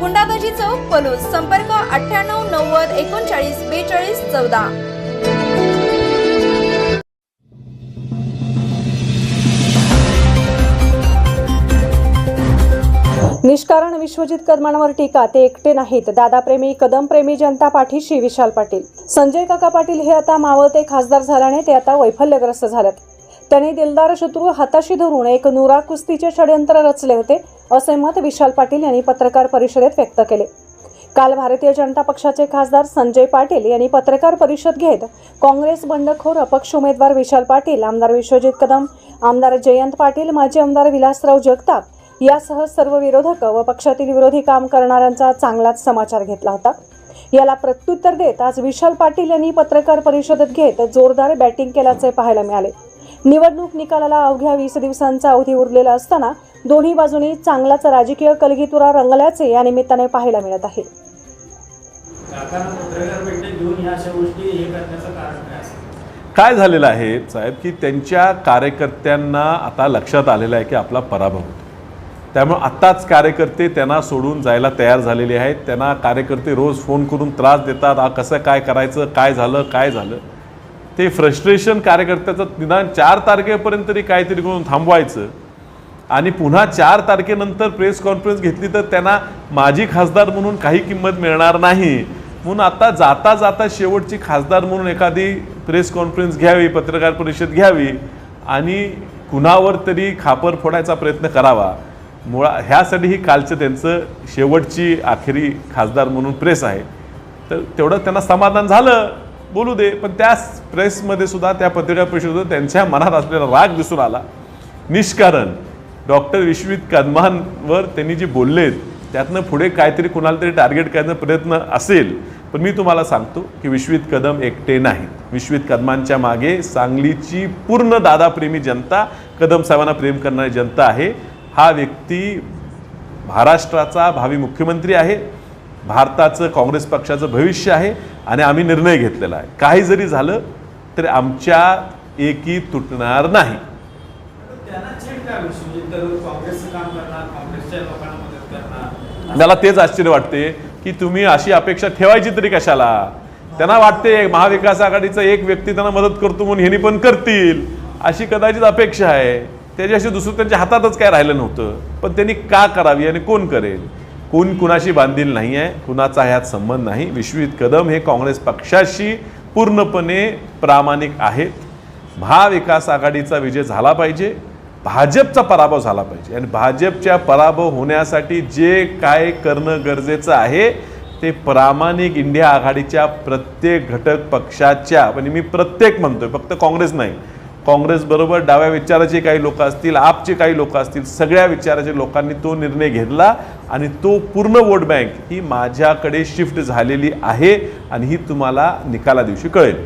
गुंडाबाजी चौक पलूस संपर्क अठ्ठ्याण्णव नव्वद एकोणचाळीस बेचाळीस चौदा. निष्कारण विश्वजित कदमांवर टीका ते एकटे नाहीत. दादाप्रेमी कदमप्रेमी जनता पाठीशी विशाल पाटील. संजय काका पाटील हे आता मावळते खासदार झाल्याने ते आता वैफल्यग्रस्त झालेत. त्यांनी दिलदार शत्रू हाताशी धरून एक नुरा कुस्तीचे षडयंत्र रचले होते. असे मत विशाल पाटील यांनी पत्रकार परिषदेत व्यक्त केले. काल भारतीय जनता पक्षाचे खासदार संजय पाटील यांनी पत्रकार परिषद घेत काँग्रेस बंडखोर अपक्ष उमेदवार विशाल पाटील आमदार विश्वजित कदम आमदार जयंत पाटील माजी आमदार विलासराव जगताप यासह सर्व विरोधक व पक्षातील विरोधी काम करणाऱ्यांचा चांगलाच समाचार घेतला होता. याला प्रत्युत्तर देत आज विशाल पाटील यांनी पत्रकार परिषदेत घेत जोरदार बॅटिंग केल्याचे पाहायला मिळाले. निवडणूक निकालाला अवघ्या वीस दिवसांचा अवधी उरलेला असताना दोन्ही बाजूनी चांगलाच राजकीय कलगीतुरा रंगल्याचे या निमित्ताने पाहायला मिळत आहे. काय काय झालेलं आहे साहेब की त्यांच्या कार्यकर्त्यांना आता लक्षात आलेलं आहे की आपला पराभव होतो. त्यामुळे आत्ताच कार्यकर्ते त्यांना सोडून जायला तयार झालेले आहेत. त्यांना कार्यकर्ते रोज फोन करून त्रास देतात आ कसं काय करायचं काय झालं काय झालं? ते फ्रस्ट्रेशन कार्यकर्त्याचं निदान चार तारखेपर्यंत तरी काहीतरी करून थांबवायचं. आणि पुन्हा चार तारखेनंतर प्रेस कॉन्फरन्स घेतली तर त्यांना माजी खासदार म्हणून काही किंमत मिळणार नाही. म्हणून आता जाता जाता शेवटची खासदार म्हणून एखादी प्रेस कॉन्फरन्स घ्यावी पत्रकार परिषद घ्यावी आणि कुणावर तरी खापर फोडायचा प्रयत्न करावा. मुळा ह्यासाठी ही कालचं त्यांचं शेवटची अखेरी खासदार म्हणून प्रेस आहे. तर तेवढं त्यांना समाधान झालं बोलू दे. पण त्या प्रेसमध्ये सुद्धा त्या पत्रकार परिषदेत त्यांच्या मनात असलेला राग दिसून आला. निष्कारण. डॉक्टर विश्वित कदमांवर त्यांनी जे बोललेत त्यातनं पुढे काहीतरी कुणाला तरी टार्गेट करण्याचा प्रयत्न असेल पण मी तुम्हाला सांगतो की विश्वित कदम एकटे नाहीत. विश्वित कदमांच्या मागे सांगलीची पूर्ण दादाप्रेमी जनता कदम साहेबांना प्रेम करणारी जनता आहे. हा व्यक्ती महाराष्ट्राचा भावी मुख्यमंत्री आहे भारताचं काँग्रेस पक्षाचं भविष्य आहे आणि आम्ही निर्णय घेतलेला आहे. काही जरी झालं तरी आमच्या एकी तुटणार नाही. तर काँग्रेसचं काम करणार काँग्रेसच्या लोकांना मदत करणार. मला तेच आश्चर्य वाटते की तुम्ही अशी अपेक्षा ठेवायची तरी कशाला? त्यांना वाटते महाविकास आघाडीचा एक व्यक्ती त्यांना मदत करतो म्हणून ह्यांनी पण करतील. अशी कदाचित अपेक्षा आहे. त्याच्याशी दुसरं त्यांच्या हातातच काय राहिलं नव्हतं. पण त्यांनी का करावी आणि कोण करेल? कोण कुणाशी बांधील नाही आहे कुणाचा ह्यात संबंध नाही. विश्वजित कदम हे काँग्रेस पक्षाशी पूर्णपणे प्रामाणिक आहेत. महाविकास आघाडीचा विजय झाला पाहिजे. भाजपचा पराभव झाला पाहिजे. आणि भाजपच्या पराभव होण्यासाठी जे काय करणं गरजेचं आहे ते प्रामाणिक इंडिया आघाडीच्या प्रत्येक घटक पक्षाच्या म्हणजे मी प्रत्येक म्हणतोय फक्त काँग्रेस नाही. काँग्रेसबरोबर डाव्या विचाराचे काही लोक असतील आपचे काही लोक असतील सगळ्या विचाराच्या लोकांनी तो निर्णय घेतला आणि तो पूर्ण वोट बँक ही माझ्याकडे शिफ्ट झालेली आहे आणि ही तुम्हाला निकाला दिवशी कळेल.